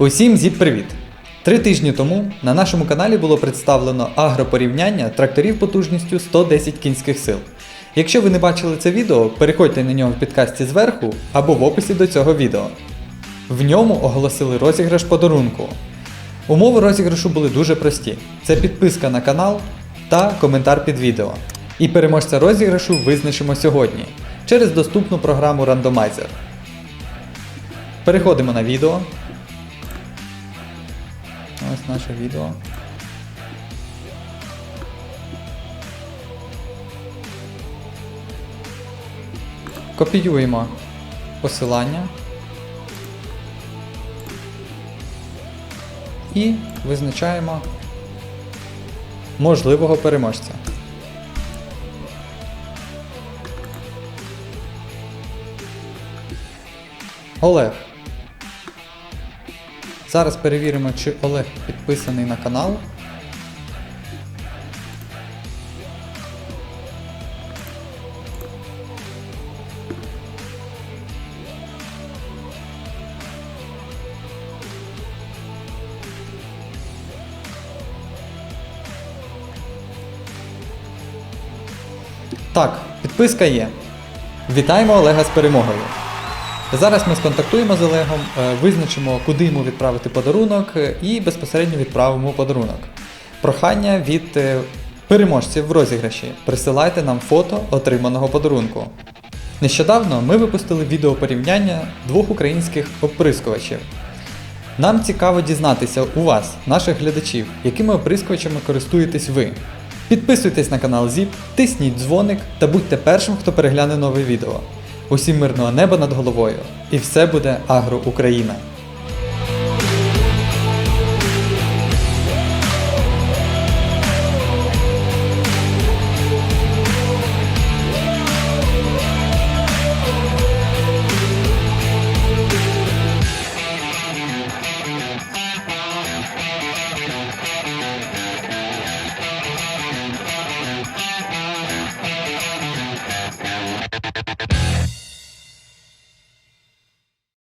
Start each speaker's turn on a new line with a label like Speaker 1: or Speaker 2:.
Speaker 1: Усім зіп привіт! Три тижні тому на нашому каналі було представлено агропорівняння тракторів потужністю 110 кінських сил. Якщо ви не бачили це відео, переходьте на нього в підкасті зверху або в описі до цього відео. В ньому оголосили розіграш подарунку. Умови розіграшу були дуже прості: це підписка на канал та коментар під відео. І переможця розіграшу визначимо сьогодні через доступну програму Randomizer. Переходимо на відео. Ось наше відео. Копіюємо посилання і визначаємо можливого переможця. Олег. Зараз перевіримо, чи Олег підписаний на канал. Так, підписка є. Вітаємо Олега з перемогою. Зараз ми сконтактуємо з Олегом, е, визначимо, куди йому відправити подарунок е, і безпосередньо відправимо подарунок. Прохання від е, переможців в розіграші. Присилайте нам фото отриманого подарунку. Нещодавно ми випустили відео порівняння двох українських оприскувачів. Нам цікаво дізнатися у вас, наших глядачів, якими оприскувачами користуєтесь ви. Підписуйтесь на канал ZIP, тисніть дзвоник та будьте першим, хто перегляне нове відео. Усім мирного неба над головою, і все буде Агро Україна!